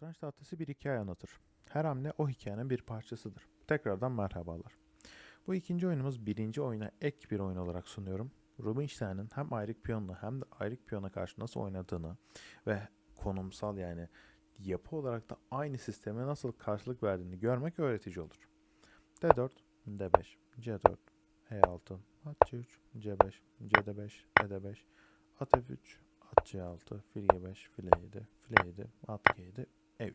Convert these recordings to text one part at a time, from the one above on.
Satranç tahtası bir hikaye anlatır. Her hamle o hikayenin bir parçasıdır. Tekrardan merhabalar. Bu ikinci oyunumuz birinci oyuna ek bir oyun olarak sunuyorum. Rubinstein'in hem ayrık piyonla hem de ayrık piyona karşı nasıl oynadığını ve konumsal yani yapı olarak da aynı sisteme nasıl karşılık verdiğini görmek öğretici olur. D4, D5, C4, E6, at C3, C5, CD5, D5, at F3, at C6, fil G5, fil E7, fil E7, at G7, E3.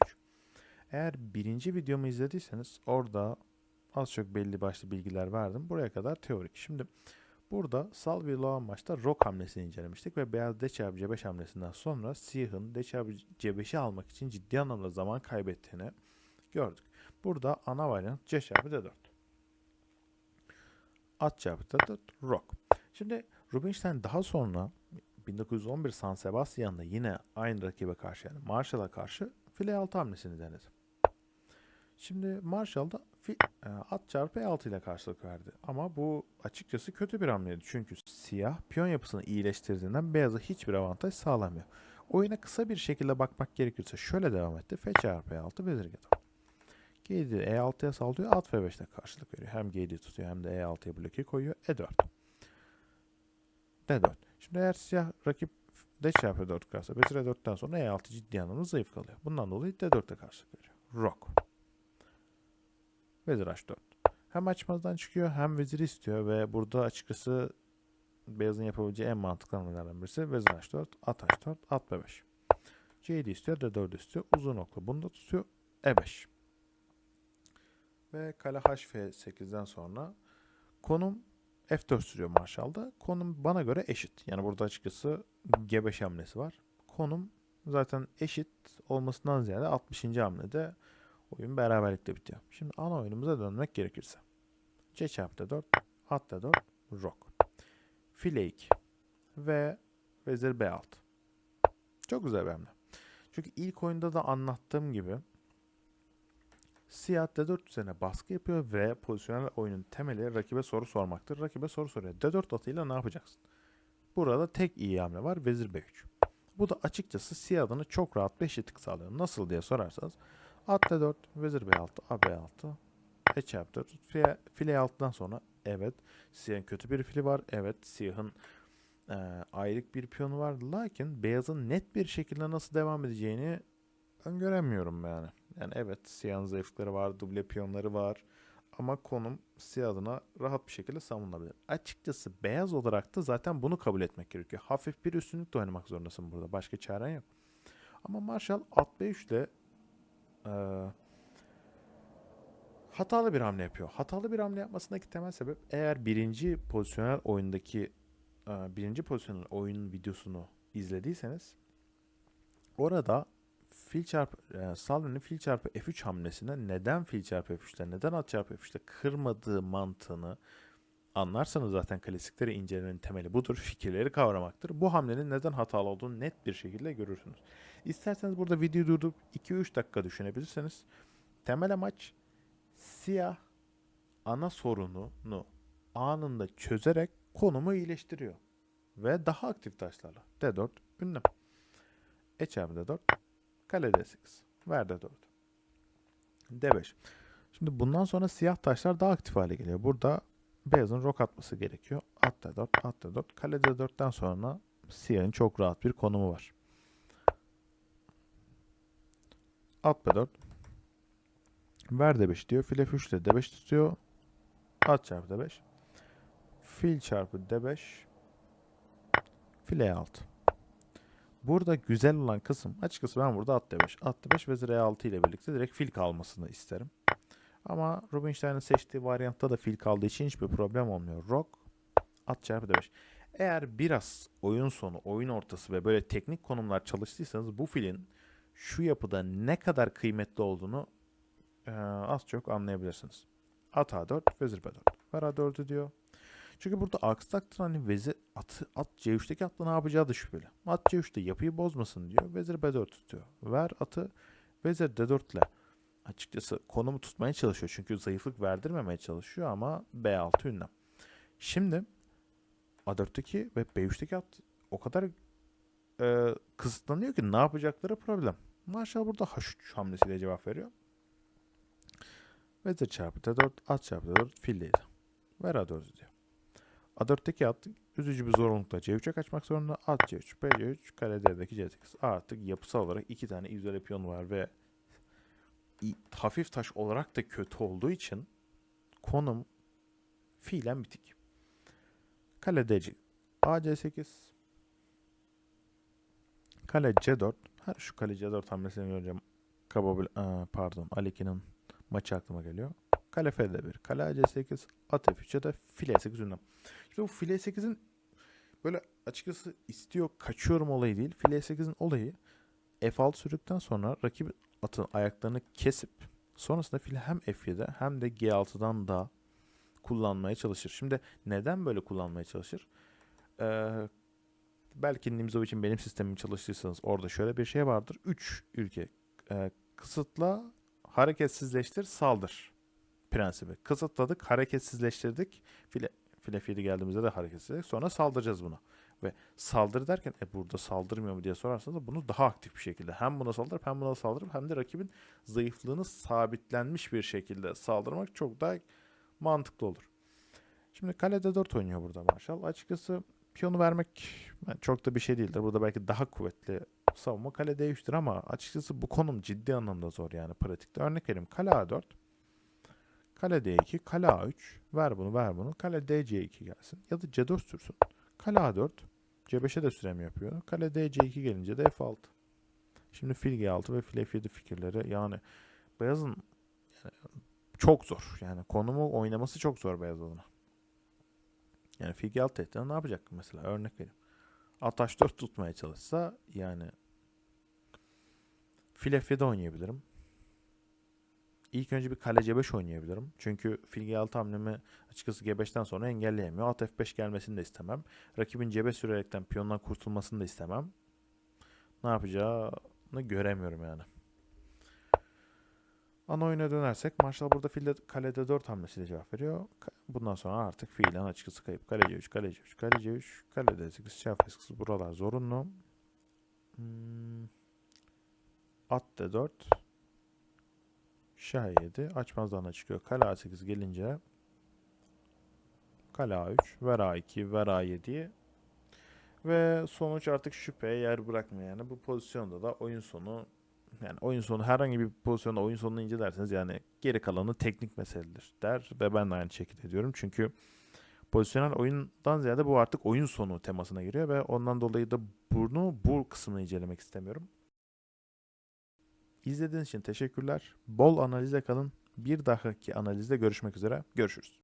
Eğer birinci videomu izlediyseniz orada az çok belli başlı bilgiler verdim. Buraya kadar teorik. Şimdi burada sal ve maçta rock hamlesini incelemiştik ve beyaz D çarpı C5 hamlesinden sonra siyahın D çarpı C5'i almak için ciddi anlamda zaman kaybettiğini gördük. Burada ana varyant C çarpı D4. At çarpı D4 rock. Şimdi Rubinstein daha sonra 1911 San Sebastian'da yine aynı rakibe karşı yani Marshall'a karşı file 6 hamlesini denedi. Şimdi Marshall'da fi, e, at çarpı E6 ile karşılık verdi. Ama bu açıkçası kötü bir hamleydi. Çünkü siyah piyon yapısını iyileştirdiğinden beyaza hiçbir avantaj sağlamıyor. Oyuna kısa bir şekilde bakmak gerekirse şöyle devam etti. F çarpı E6 vezir G4. G7 E6'ya saldırıyor. At F5'te karşılık veriyor. Hem G7 tutuyor hem de E6'ya bloke koyuyor. E4. D4. Şimdi eğer siyah rakip D çarpı 4 karşısa vezir E4'ten sonra E6 ciddi anlamda zayıf kalıyor. Bundan dolayı D4'te karşılık veriyor. Rock. Vezir H4. Hem açmazdan çıkıyor hem vezir istiyor ve burada açıkçası beyazın yapabileceği en mantıklı hamlelerden birisi vezir H4, at H4, at B5. C7 istiyor, D4 istiyor. Uzun okla bunu da tutuyor. E5. Ve kale HF8'den sonra konum F4 sürüyor Marshall'da. Konum bana göre eşit. Yani burada açıkçası G5 hamlesi var. Konum zaten eşit olmasından ziyade 60. hamlede oyun beraberlikte bitiyor. Şimdi ana oyunumuza dönmek gerekirse. C çarpı D4, at D4, rock. File 2 ve vezir B6. Çok güzel bir hamle. Çünkü ilk oyunda da anlattığım gibi Siyah D4 üzerine baskı yapıyor ve pozisyonel oyunun temeli rakibe soru sormaktır. Rakibe soru soruyor. D4 atıyla ne yapacaksın? Burada tek iyi hamle var. Vezir B3. Bu da açıkçası siyah adına çok rahat bir eşitlik sağlıyor. Nasıl diye sorarsanız at D4, vezir B6, A B6, E 4. File, file 6'dan sonra evet siyahın kötü bir fili var. Evet siyahın e, ayrık bir piyonu var. Lakin beyazın net bir şekilde nasıl devam edeceğini öngöremiyorum yani. Yani evet siyahın zayıflıkları var, duble piyonları var. Ama konum siyah adına rahat bir şekilde savunulabilir. Açıkçası beyaz olarak da zaten bunu kabul etmek gerekiyor. Hafif bir üstünlükle oynamak zorundasın burada. Başka çaren yok. Ama Marshall at B3 ile e, hatalı bir hamle yapıyor. Hatalı bir hamle yapmasındaki temel sebep eğer birinci pozisyonel oyundaki e, birinci pozisyonel oyunun videosunu izlediyseniz orada fil çarpı e, Salve'nin fil çarpı F3 hamlesine neden fil çarpı F3'te neden at çarpı F3'te kırmadığı mantığını anlarsanız zaten klasikleri incelemenin temeli budur. Fikirleri kavramaktır. Bu hamlenin neden hatalı olduğunu net bir şekilde görürsünüz. İsterseniz burada videoyu durdurup 2-3 dakika düşünebilirseniz temel amaç siyah ana sorununu anında çözerek konumu iyileştiriyor. Ve daha aktif taşlarla. D4 ünlem. E çarpı D4 Kale D8. Ver D4. D5. Şimdi bundan sonra siyah taşlar daha aktif hale geliyor. Burada beyazın rok atması gerekiyor. At D4, at D4. Kale D4'ten sonra siyahın çok rahat bir konumu var. At B4. Ver D5 diyor. Fil F3 ile D5 tutuyor. At çarpı D5. Fil çarpı D5. Fil E6. Burada güzel olan kısım açıkçası ben burada at D5. At D5 vezir E6 ile birlikte direkt fil kalmasını isterim. Ama Rubinstein'in seçtiği varyantta da fil kaldığı için hiçbir problem olmuyor. Rock at çarpı D5. Eğer biraz oyun sonu, oyun ortası ve böyle teknik konumlar çalıştıysanız bu filin şu yapıda ne kadar kıymetli olduğunu e, az çok anlayabilirsiniz. At A4, vezir B4. Ver A4'ü diyor. Çünkü burada aksi takdirde hani vezir atı, at C3'teki atla ne yapacağı da şüpheli. At C3'te yapıyı bozmasın diyor. Vezir B4 tutuyor. Ver atı vezir D4 ile açıkçası konumu tutmaya çalışıyor. Çünkü zayıflık verdirmemeye çalışıyor ama B6 ünlem. Şimdi A4'teki ve B3'teki at o kadar e, kısıtlanıyor ki ne yapacakları problem. Marshall burada H3 hamlesiyle cevap veriyor. Vezir çarpı T4, at çarpı T4 fildeydi. Ver A4 diyor. A4'teki at üzücü bir zorunlulukla C3'e kaçmak zorunda. At C3, B3, kale D'deki C8. Artık yapısal olarak iki tane izole piyon var ve hafif taş olarak da kötü olduğu için konum fiilen bitik. Kale DC, A C8, kale C4. Her şu kale C4 hamlesini göreceğim. Aa, pardon Aliki'nin maçı aklıma geliyor. Kale F1, kale C8, at F3 ya da file E8 ünlem. İşte bu file 8'in böyle açıkçası istiyor kaçıyorum olayı değil. File 8'in olayı F6 sürdükten sonra rakip atın ayaklarını kesip sonrasında file hem F7 hem de G6'dan da kullanmaya çalışır. Şimdi neden böyle kullanmaya çalışır? Ee, belki Nimzov için benim sistemim çalıştıysanız orada şöyle bir şey vardır. 3 ülke e, kısıtla, hareketsizleştir, saldır prensibi. Kısıtladık, hareketsizleştirdik. File, file F7 geldiğimizde de hareketsizleştirdik. Sonra saldıracağız buna. Ve saldırı derken e burada saldırmıyor mu diye sorarsanız bunu daha aktif bir şekilde hem buna saldırıp hem buna saldırıp hem de rakibin zayıflığını sabitlenmiş bir şekilde saldırmak çok daha mantıklı olur. Şimdi kalede 4 oynuyor burada Marshall. Açıkçası piyonu vermek yani çok da bir şey değildir. Burada belki daha kuvvetli savunma kale D3'tür ama açıkçası bu konum ciddi anlamda zor yani pratikte. Örnek vereyim kale A4, kale D2, kale A3 ver bunu ver bunu kale DC2 gelsin ya da C4 sürsün. Kale A4 C5'e de sürem yapıyor. Kale DC2 gelince de F6. Şimdi fil G6 ve fil F7 fikirleri yani beyazın yani çok zor. Yani konumu oynaması çok zor beyaz adına. Yani fil G6 tehditinde ne yapacak mesela örnek vereyim. At H4 tutmaya çalışsa yani fil F7 oynayabilirim. İlk önce bir kale C5 oynayabilirim. Çünkü fil G6 hamlemi açıkçası G5'ten sonra engelleyemiyor. At F5 gelmesini de istemem. Rakibin cebe sürerekten piyondan kurtulmasını da istemem. Ne yapacağını göremiyorum yani. Ana oyuna dönersek Marshall burada filde kalede 4 hamlesiyle cevap veriyor. Bundan sonra artık fiilen açıkçası kayıp. Kale C3, kale C3, kale C3, kale D8, şah F8 buralar zorunlu. Hmm. At D4. Şah 7 açmazdan da çıkıyor. Kale A8 gelince kale A3 ver A2 ver A7 ve sonuç artık şüpheye yer bırakmıyor. Yani bu pozisyonda da oyun sonu yani oyun sonu herhangi bir pozisyonda oyun sonunu incelerseniz yani geri kalanı teknik meseledir der ve ben de aynı şekilde diyorum. Çünkü pozisyonel oyundan ziyade bu artık oyun sonu temasına giriyor ve ondan dolayı da bunu bu kısmını incelemek istemiyorum. İzlediğiniz için teşekkürler. Bol analize kalın. Bir dahaki analizde görüşmek üzere. Görüşürüz.